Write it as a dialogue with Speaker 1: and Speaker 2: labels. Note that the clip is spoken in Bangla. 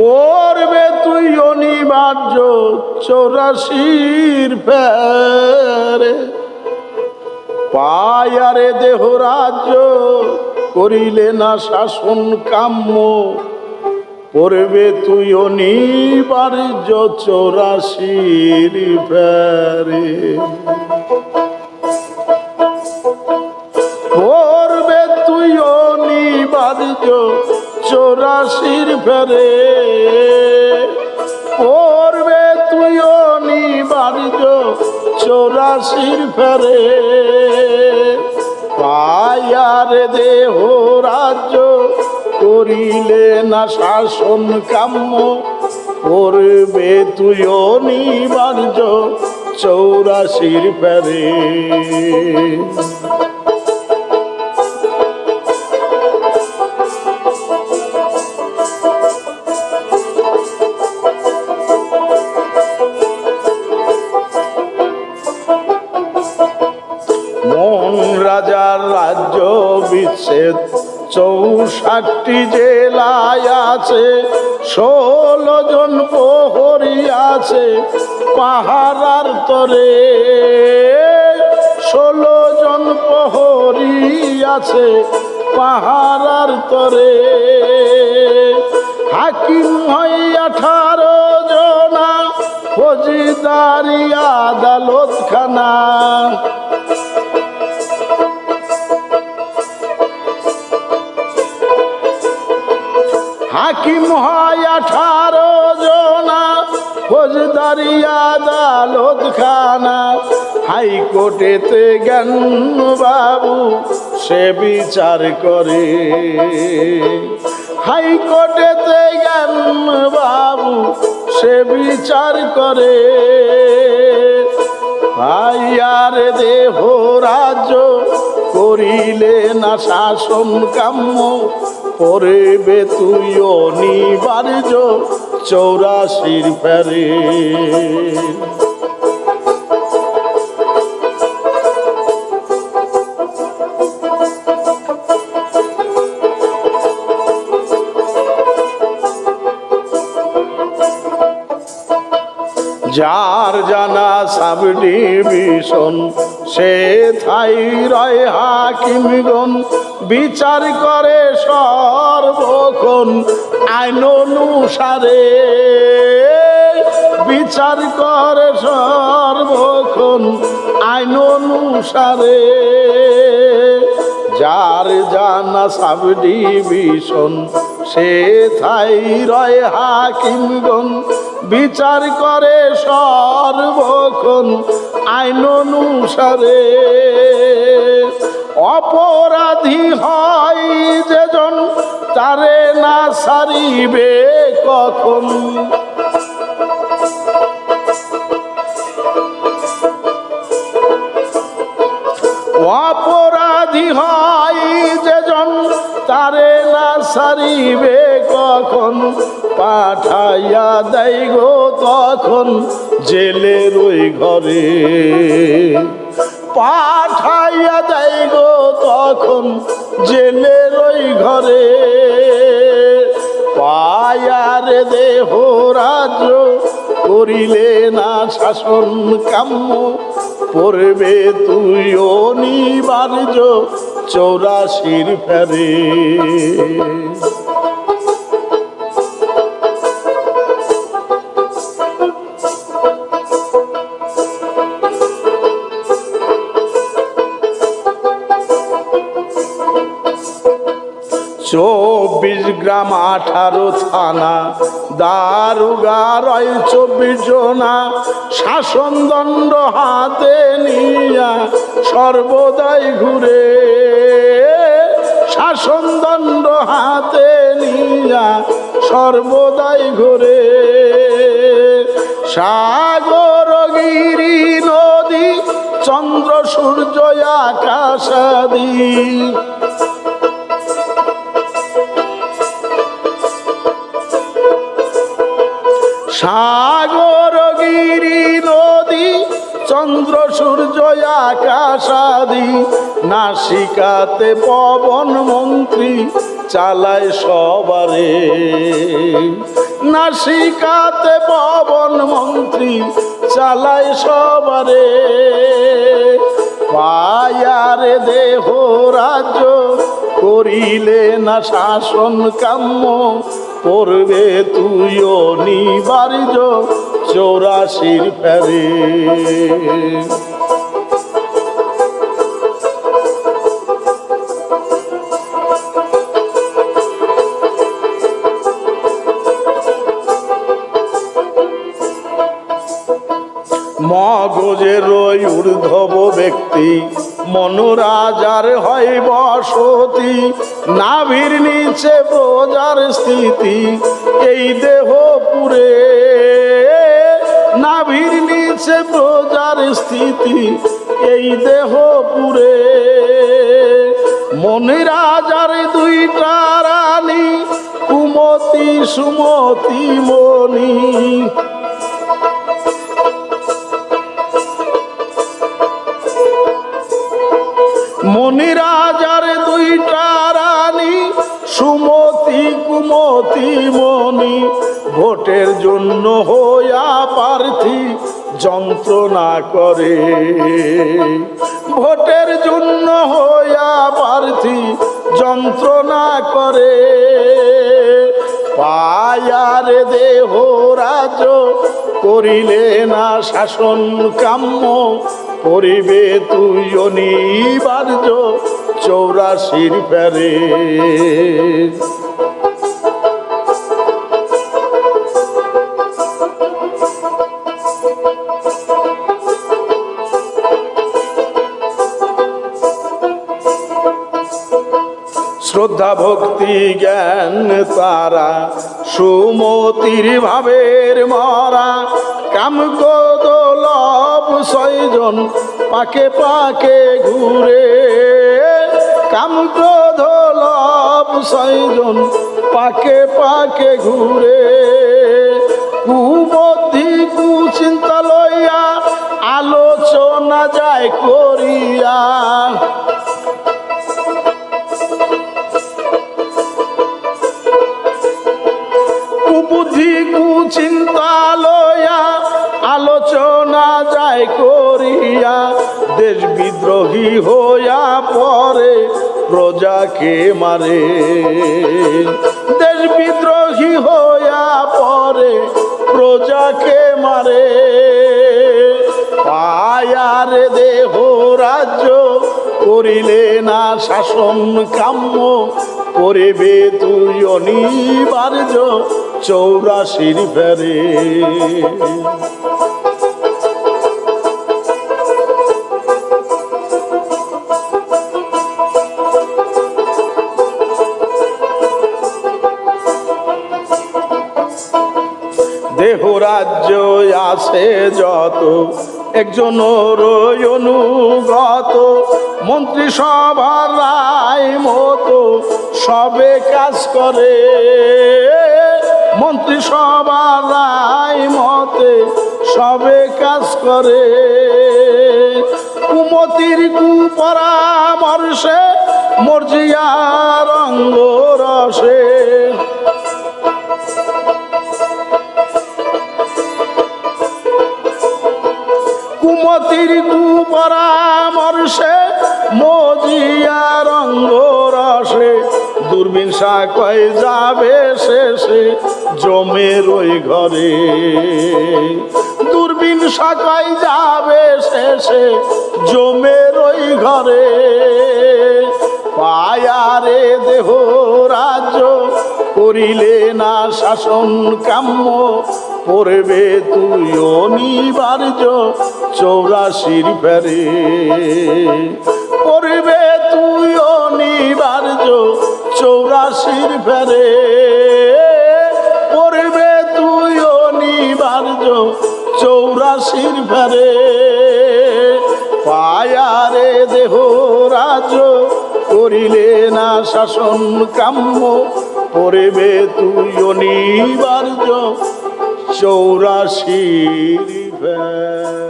Speaker 1: পড়বে তুই অনিবার্য চৌরাশির ফেরে। পায়ারে দেহ রাজ্য করিলে না শাসন কাম্য। পড়বে তুই অনিবার্য চৌরাশির ফেরে। পড়বে তুই অনিবার্য চৌরাশির ফেরে। পড়বে তুই অনিবার্য চৌরাশির ফেরে। পায়ার দেহ রাজ্য করিলে না শাসন কাম্য। করবে তুই অনিবার্য চৌরাশির ফেরে। বিচ্ছেদ চৌষট্টি জেলায় আছে, ষোলো জন প্রহরী আছে, পাহারার তরে ষোলো জন প্রহরী আছে, পাহারার তরে। হাকিম হয় আঠারো জনা, ফৌজিদারি ফৌজদারি আদালত হাইকোর্টেতে জ্ঞান বাবু সে বিচার করে। হাইকোর্টেতে জ্ঞান বাবু সে বিচার করে। ভাইয়ার দেহ রাজ্য করিলে না শাসন কাম্য? পড়বে তুই অনিবার্য চৌরাশির ফেরে। যার জানা সাব ডিভিশন সে থাই রয় হাকিমগণ বিচার করে সর্বক্ষণ। আইন অনুসারে বিচার করে সর্বক্ষণ। আইন অনুসারে যার জানা সাব ডিভিশন সে থাই রয় হাকিমগণ। বিচার করে সর্বক্ষণ আইন অনুসারে। অপরাধী হয় যেজন তারে না সারিবে কখন? অপরাধী হয় যেজন, তারে না সারিবে কখন? পাঠাইয়া দেয় গো তখন জেলের ওই ঘরে। পাঠাইয়া দেয় গো তখন জেলের ওই ঘরে, পায়ার দেহ রাজ করিলে না শাসন কাম্য, পড়বে তুই অনিবার্য চৌরাশির ফেরে। চব্বিশ গ্রাম আঠারো থানা। দারুগা রয় চব্বিশ জনা। শাসন দণ্ড হাতে নিয়া সর্বদাই ঘুরে। শাসন দণ্ড হাতে নিয়া সর্বদাই ঘুরে। সাগর গিরি নদী, চন্দ্র সূর্য, আকাশাদি। আকাশাদি নাসিকাতে পবন মন্ত্রী চালায় সবারে। নাসিকাতে পবন মন্ত্রী চালায় সবারে। পায়ারে দেহ রাজ্য করিলে না শাসন কাম্য পড়বে তুইও নিবার্য চৌরাশির ফেরে। মগজের ওই ঊর্ধ্বব ব্যক্তি। মনোরাজার হয় বসতি, নাভির নিচে প্রজার স্থিতি। এই দেহ পুরে, নাভির নিচে প্রজার স্থিতি। এই দেহ পুরে, মনিরাজার দুইটা রানী, কুমতি সুমতি মনি। মনিরাজার দুইটা রানী, সুমতি, কুমতি মনি ভোটের জন্য হইয়া প্রার্থী যন্ত্রণা করে। ভোটের জন্য হইয়া প্রার্থী যন্ত্রণা করে। পায়ারে দেহ রাজ করিলে না শাসন কাম্য করিবে তুই অনিবার্য চৌরাশির ফেরে শ্রদ্ধা ভক্তি জ্ঞান তারা সুমতির ভাবের মরা। কাম লব ছয়জন পাকে পাকে ঘুরে। কাম ক্রোধ লব ছয়জন পাকে পাকে ঘুরে। কুবুদ্ধি কুচিন্তা লইয়া আলোচনা যায় করিয়া। দেশ বিদ্রোহী হইয়া পরে প্রজাকে মারে। দেশ বিদ্রোহী হইয়া পরে প্রজাকে মারে। পায়ারে দেহ রাজ্য করিলে না শাসন কাম্য, করিবে তুই অনিবার্য চৌরাশির ফেরে। দেহ রাজ্য আছে যত একজন অনুগত, মন্ত্রিসভার রায় মতো সবে কাজ করে। মন্ত্রিসভার রায় মতে সবে কাজ করে। কুমতির কুপরামর্শে মর্জিয়ার অঙ্গ রসে কুমতির কুপরামর্শে মজিয়া রঙ্গ রসে দূরবীন কয় যাবে শেষে জমের ওই ঘরে। দূরবীন কয় যাবে শেষে জমের ওই ঘরে। পায়ারে দেহ রাজ্য করিলে না শাসন কাম্য? পড়বে তুই অনিবার্য চৌরাশির ফেরে। পড়বে তুই অনিবার্য চৌরাশির ফেরে। পড়বে তুই অনিবার্য চৌরাশির ফেরে। পায়ারে দেহ রাজ করিলে না শাসন কাম্য? পড়বে তুই অনিবার্য চৌরাশির ফেরে।